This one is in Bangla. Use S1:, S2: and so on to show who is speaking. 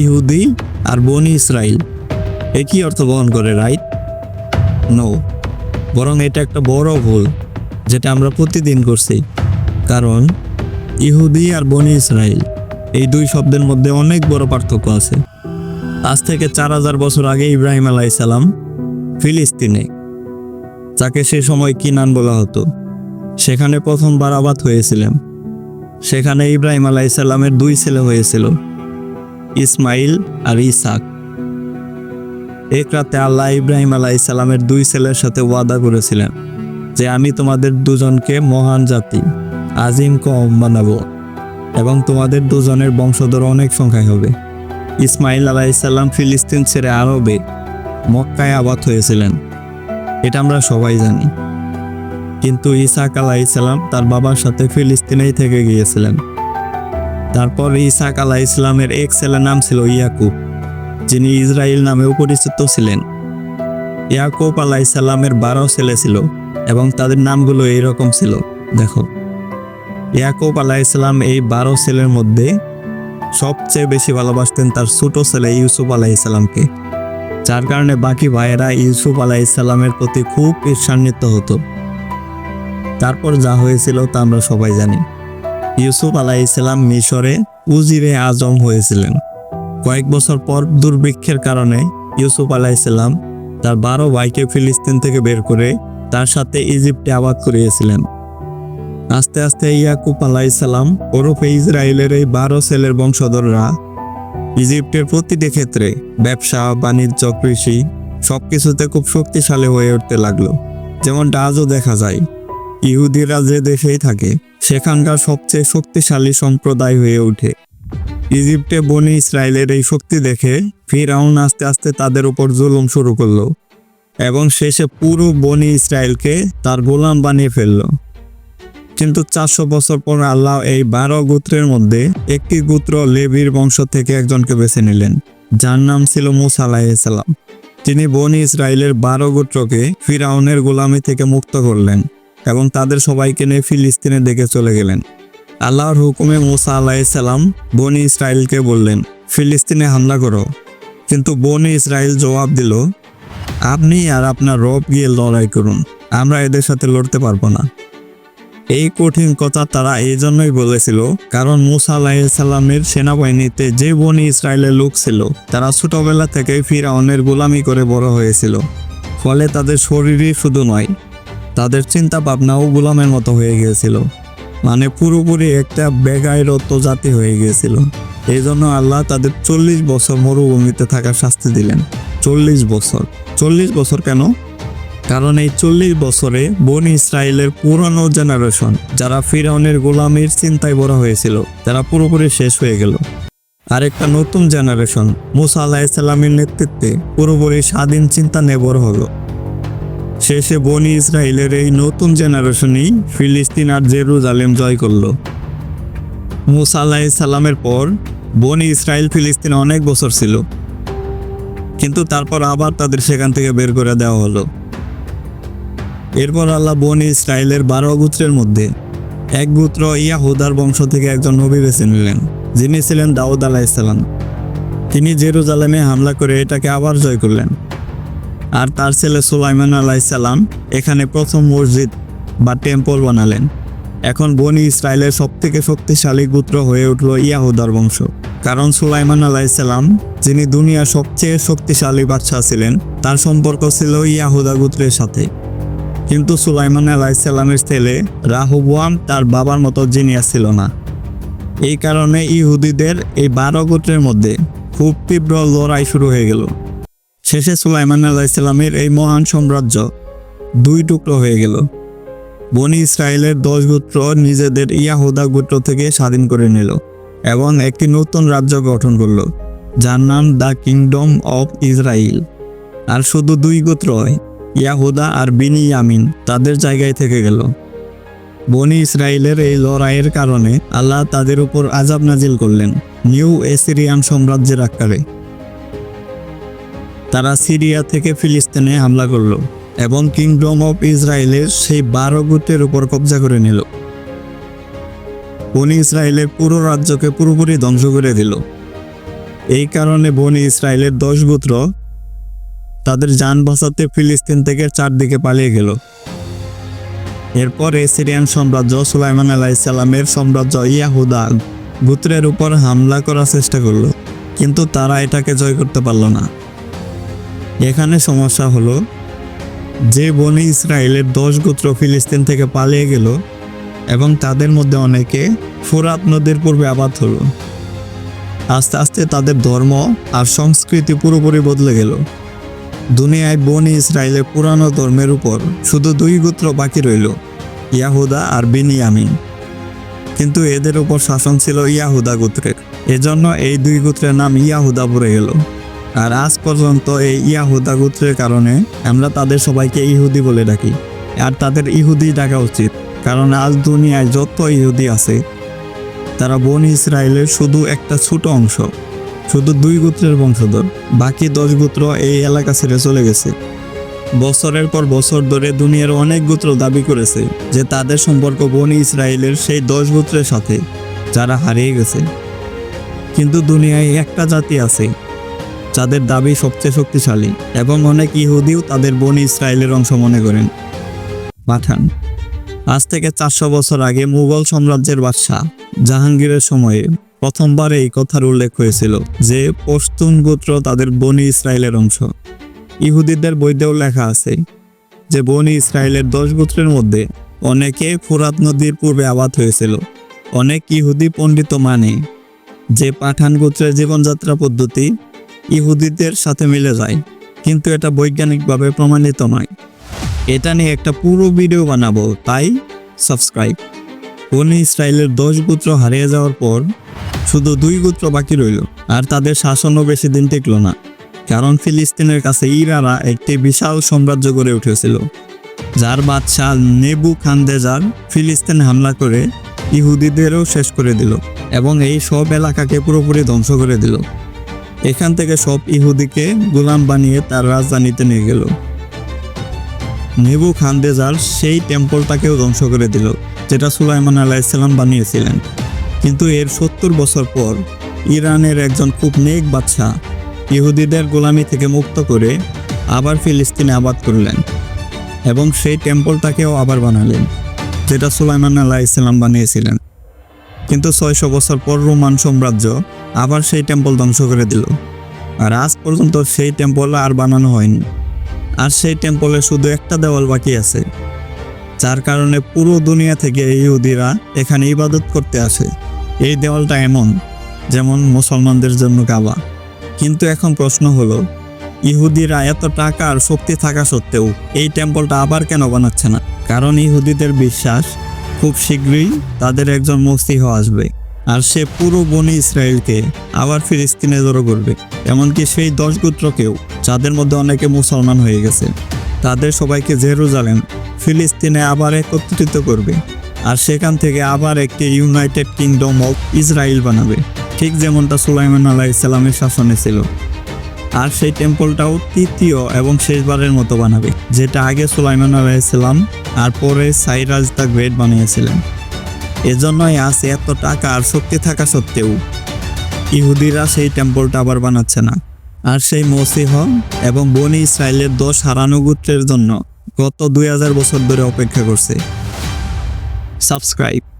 S1: ইহুদি আর বনি ইসরাইল। একই অর্থ বহন করে রাইট নো বরং এটা একটা বড় ভুল, যেটা আমরা প্রতিদিন করছি। কারণ ইহুদি আর বনি ইসরাইল, এই দুই শব্দের মধ্যে অনেক বড় পার্থক্য আছে। আজ থেকে চার হাজার বছর আগে ইব্রাহিম আলাইসাল্লাম ফিলিস্তিনে, যাকে সে সময় কিনান বলা হতো, সেখানে প্রথমবার আবাদ হয়েছিলেন। সেখানে ইব্রাহিম আলাইসাল্লামের দুই ছেলে হয়েছিল। ইসমাইল আর ইসাক। এক রাতে আল্লাহ ইব্রাহিম আলাইসাল্লামের দুই ছেলের সাথে ওয়াদা করেছিলেন যে আমি তোমাদের দুজনকে মহান জাতি, আজিম কম বানাবো এবং তোমাদের দুজনের বংশধর অনেক সংখ্যায় হবে। ইসমাইল আলাইসাল্লাম ফিলিস্তিন ছেড়ে আরবে মক্কায় আবাদ হয়েছিলেন। এটা আমরা সবাই জানি। কিন্তু ইসাক আলাইসাল্লাম তার বাবার সাথে ফিলিস্তিনেই থেকে গিয়েছিলেন। তারপর ইসাক আলাহ ইসলামের এক ছেলের নাম ছিল ইয়াকুব, যিনি ইসরায়েল নামেও পরিচিত ছিলেন। ইয়াকুব আলাহ আলাইসাল্লামের বারো ছেলে ছিল এবং তাদের নামগুলো এইরকম ছিল, দেখো। ইয়াকুব আলাইসাল্লাম এই বারো ছেলের মধ্যে সবচেয়ে বেশি ভালোবাসতেন তার ছোট ছেলে ইউসুফ আলাইসাল্লামকে যার কারণে বাকি ভাইয়েরা ইউসুফ আলাইসাল্লামের প্রতি খুব ঈর্ষান্বিত হতো। তারপর যা হয়েছিল তা আমরা সবাই জানি। ইউসুফ আলাইসাল্লাম মিশরে উজিরে আজম হয়েছিলেন। কয়েক বছর পর দুর্ভিক্ষের কারণে ইউসুফ আলাইসাল্লাম তার বারো ভাইকে ফিলিস্তিন থেকে বের করে তার সাথে ইজিপ্টে আবাদ করিয়েছিলেন। আস্তে আস্তে ইয়াকুব আলাইসাল্লাম ওরফে ইসরায়েলের এই বারো ছেলের বংশধররা ইজিপ্টের প্রতিটি ক্ষেত্রে ব্যবসা, বাণিজ্য, কৃষি সবকিছুতে খুব শক্তিশালী হয়ে উঠতে লাগল। যেমনটা আজও দেখা যায়, ইহুদিরা যে দেশেই থাকে সেখানকার সবচেয়ে শক্তিশালী সম্প্রদায় হয়ে ওঠে। ইজিপ্টে বনি ইসরায়েলের এই শক্তি দেখে ফিরাউন আস্তে আস্তে তাদের উপর জুলুম শুরু করল এবং শেষে পুরো বনি ইসরায়েলকে তার গোলাম বানিয়ে ফেলল। কিন্তু চারশো বছর পর আল্লাহ এই বারো গোত্রের মধ্যে একটি গোত্র লেবির বংশ থেকে একজনকে বেছে নিলেন, যার নাম ছিল মুসা তিনি বনি ইসরায়েলের বারো গোত্রকে ফিরাউনের গোলামি থেকে মুক্ত করলেন। এবং তাদের সবাইকে নিয়ে ফিলিস্তিনের দিকে চলে গেলেন। আল্লাহর হুকুমে মুসা আলাইসাল্লাম বনি ইসরায়েলকে বললেন, ফিলিস্তিনে হামলা করো। কিন্তু বনি ইসরায়েল জবাব দিল, আপনি আর আপনার রব গিয়ে লড়াই করুন, আমরা এদের সাথে লড়তে পারব না। এই কঠিন কথা তারা এই জন্যই বলেছিল, কারণ মুসা আলাহিসাল্লামের সেনাবাহিনীতে যে বনি ইসরায়েলের লোক ছিল, তারা ছোটবেলা থেকেই ফিরাউনের গোলামি করে বড় হয়েছিল। ফলে তাদের শরীরই শুধু নয় তাদের চিন্তা ভাবনাও গোলামের মতো হয়ে গিয়েছিল। মানে পুরোপুরি একটা বেগায়রত জাতি হয়ে গিয়েছিল। এই জন্য আল্লাহ তাদের চল্লিশ বছর মরুভূমিতে থাকার শাস্তি দিলেন। চল্লিশ বছর। চল্লিশ বছর কেন? কারণ এই চল্লিশ বছরে বন ইসরায়েলের পুরনো জেনারেশন, যারা ফিরাউনের গোলামের চিন্তায় বড় হয়েছিল, তারা পুরোপুরি শেষ হয়ে গেল। আরেকটা নতুন জেনারেশন, মুসা আলাহিসাল্লামের নেতৃত্বে পুরোপুরি স্বাধীন চিন্তা নিয়ে বড় হলো। শেষে বনি ইসরায়েলের এই নতুন জেনারেশনই ফিলিস্তিন আর জেরুজালেম জয় করল। মুসা আলাহিসাল্লামের পর বনি ইসরায়েল ফিলিস্তিনে অনেক বছর ছিল। কিন্তু তারপর আবার তাদের সেখান থেকে বের করে দেওয়া হলো। এরপর আল্লাহ বনি ইসরায়েলের বারো গোত্রের মধ্যে এক গোত্র ইয়াহুদার বংশ থেকে একজন নবী বেছে নিলেন, যিনি ছিলেন দাউদ আলাইসাল্লাম তিনি জেরুজালেমে হামলা করে এটাকে আবার জয় করলেন। আর তার ছেলে সুলাইমান আলাইসাল্লাম এখানে প্রথম মসজিদ বা টেম্পল বানালেন। এখন বনি ইসরায়েলের সবথেকে শক্তিশালী গোত্র হয়ে উঠল ইয়াহুদার বংশ। কারণ সুলাইমান আলাইসাল্লাম যিনি দুনিয়ার সবচেয়ে শক্তিশালী বাদশাহ ছিলেন, তার সম্পর্ক ছিল ইয়াহুদা গোত্রের সাথে। কিন্তু সুলাইমান আলাইসাল্লামের ছেলে রাহুবাম তার বাবার মতো জিনিয়াস ছিল না। এই কারণে ইহুদিদের এই বারো গোত্রের মধ্যে খুব তীব্র লড়াই শুরু হয়ে গেল। শেষে সুলাইমান আলাইসাল্লামের এই মহান সাম্রাজ্য দুই টুকরো হয়ে গেল। বনি ইসরায়েলের দশ গোত্র নিজেদের ইয়াহুদা গোত্র থেকে স্বাধীন করে নিল এবং একটি নতুন রাজ্য গঠন করল, যার নাম দ্য কিংডম অফ ইসরায়েল আর শুধু দুই গোত্র ইয়াহুদা আর বিনি ইয়ামিন তাদের জায়গায় থেকে গেল। বনি ইসরায়েলের এই লড়াইয়ের কারণে আল্লাহ তাদের উপর আজাব নাজিল করলেন নিউ এসিরিয়ান সাম্রাজ্যের আকারে। তারা সিরিয়া থেকে ফিলিস্তিনে হামলা করল এবং কিংডম অফ ইসরায়েলের সেই বারো গোত্রের উপর কবজা করে নিল। বনি ইসরায়েলের পুরো রাজ্যকে পুরোপুরি ধ্বংস করে দিল। এই কারণে বনি ইসরায়েলের দশ গোত্র তাদের যান বাঁচাতে ফিলিস্তিন থেকে চারদিকে পালিয়ে গেল। এরপরে সিরিয়ান সাম্রাজ্য সুলাইমান আলাইসাল্লামের সাম্রাজ্য ইয়াহুদা গোত্রের উপর হামলা করার চেষ্টা করল, কিন্তু তারা এটাকে জয় করতে পারল না। এখানে সমস্যা হলো, যে বনি ইসরায়েলের দশ গোত্র ফিলিস্তিন থেকে পালিয়ে গেল এবং তাদের মধ্যে অনেকে ফোরাত নদীর পূর্বে আবাদ হলো। আস্তে আস্তে তাদের ধর্ম আর সংস্কৃতি পুরোপুরি বদলে গেল। দুনিয়ায় বনি ইসরায়েলের পুরানো ধর্মের উপর শুধু দুই গোত্র বাকি রইল, ইয়াহুদা আর বিনিয়ামিন। কিন্তু এদের উপর শাসন ছিল ইয়াহুদা গোত্রের। এজন্য এই দুই গোত্রের নাম ইয়াহুদা পড়ে গেল। আর আজ পর্যন্ত এই ইয়াহুদা গোত্রের কারণে আমরা তাদের সবাইকে ইহুদি বলে ডাকি। আর তাদের ইহুদি ডাকা উচিত, কারণ আজ দুনিয়ায় যত ইহুদি আছে, তারা বন ইসরায়েলের শুধু একটা ছোট অংশ, শুধু দুই গোত্রের বংশধর, বাকি দশ গোত্র এই এলাকা ছেড়ে চলে গেছে। বছরের পর বছর ধরে দুনিয়ার অনেক গোত্র দাবি করেছে যে তাদের সম্পর্ক বন ইসরায়েলের সেই দশ গোত্রের সাথে, যারা হারিয়ে গেছে। কিন্তু দুনিয়ায় একটা জাতি আছে যাদের দাবি সবচেয়ে শক্তিশালী এবং অনেক ইহুদিও তাদের বনি ইসরায়েলের অংশ মনে করেন। পাঠান। আজ থেকে চারশো বছর আগে মুঘল সাম্রাজ্যের বাদশাহ জাহাঙ্গীরের সময়ে প্রথমবার এই কথার উল্লেখ হয়েছিল যে, পশতুন গোত্র তাদের বনি ইসরায়েলের অংশ। ইহুদিদের বইতেও লেখা আছে যে, বনি ইসরায়েলের দশ গোত্রের মধ্যে অনেকে ফুরাত নদীর পূর্বে আবাদ হয়েছিল। অনেক ইহুদি পণ্ডিত মানে যে, পাঠান গোত্রের জীবনযাত্রা পদ্ধতি ইহুদিদের সাথে মিলে যায়, কিন্তু এটা বৈজ্ঞানিকভাবে প্রমাণিত নয়। এটা নিয়ে একটা পুরো ভিডিও বানাবো, তাই সাবস্ক্রাইব। বনি ইসরায়েলের দশ গোত্র হারিয়ে যাওয়ার পর শুধু দুই গোত্র বাকি রইল, আর তাদের শাসনও বেশি দিন টিকলো না, কারণ ফিলিস্তিনের কাছে ইরারা একটি বিশাল সাম্রাজ্য গড়ে উঠেছিল, যার বাদশাহ নেবু খানদেজার ফিলিস্তিন হামলা করে ইহুদিদেরও শেষ করে দিল, এবং এই সব এলাকাকে পুরোপুরি ধ্বংস করে দিল। এখান থেকে সব ইহুদিকে গোলাম বানিয়ে তার রাজধানীতে নিয়ে গেল। নেবু খানদেজার সেই টেম্পলটাকেও ধ্বংস করে দিল, যেটা সুলাইমান আলাইসাল্লাম বানিয়েছিলেন। কিন্তু এর সত্তর বছর পর ইরানের একজন খুব নেক বাচ্চা ইহুদিদের গোলামি থেকে মুক্ত করে আবার ফিলিস্তিনে আবাদ করলেন এবং সেই টেম্পলটাকেও আবার বানালেন, যেটা সুলাইমান আল্লাহ ইসলাম বানিয়েছিলেন। কিন্তু ছয়শো বছর পর রোমান সাম্রাজ্য আবার সেই টেম্পল ধ্বংস করে দিল। আর আজ পর্যন্ত সেই টেম্পল আর বানানো হয়নি। আর সেই টেম্পলে শুধু একটা দেওয়াল বাকি আছে। যার কারণে পুরো দুনিয়া থেকে ইহুদিরা এখানে ইবাদত করতে আসে। এই দেওয়ালটা এমন, যেমন মুসলমানদের জন্য কাবা। কিন্তু এখন প্রশ্ন হলো, ইহুদিরা এত টাকা আর শক্তি থাকা সত্ত্বেও এই টেম্পলটা আবার কেন বানাচ্ছে না? কারণ ইহুদিদের বিশ্বাস, খুব শীঘ্রই তাদের একজন মসিহ আসবে। আর সে পুরো বনি ইসরায়েলকে আবার ফিলিস্তিনে জড়ো করবে। এমনকি সেই দশ গোত্রকেও, যাদের মধ্যে অনেকে মুসলমান হয়ে গেছে, তাদের সবাইকে জেরুজালেম ফিলিস্তিনে আবার একত্রিত করবে আর সেখান থেকে আবার একটি ইউনাইটেড কিংডম অফ ইসরায়েল বানাবে, ঠিক যেমনটা সুলাইমান আলাহ ইসলামের শাসনে ছিল। আর সেই টেম্পলটাও তৃতীয় এবং শেষবারের মতো বানাবে, যেটা আগে সুলাইমান আলাইসাল্লাম আর পরে সাইরাজ দ্য গ্রেট বানিয়েছিলেন। এজন্যই আছে এত টাকা আর শক্তি থাকা সত্ত্বেও ইহুদিরা সেই টেম্পলটা আবার বানাচ্ছে না। আর সেই মসিহ এবং বনি ইসরায়েলের দোষ হারানো গোত্রের জন্য গত দুই হাজার বছর ধরে অপেক্ষা করছে। সাবস্ক্রাইব।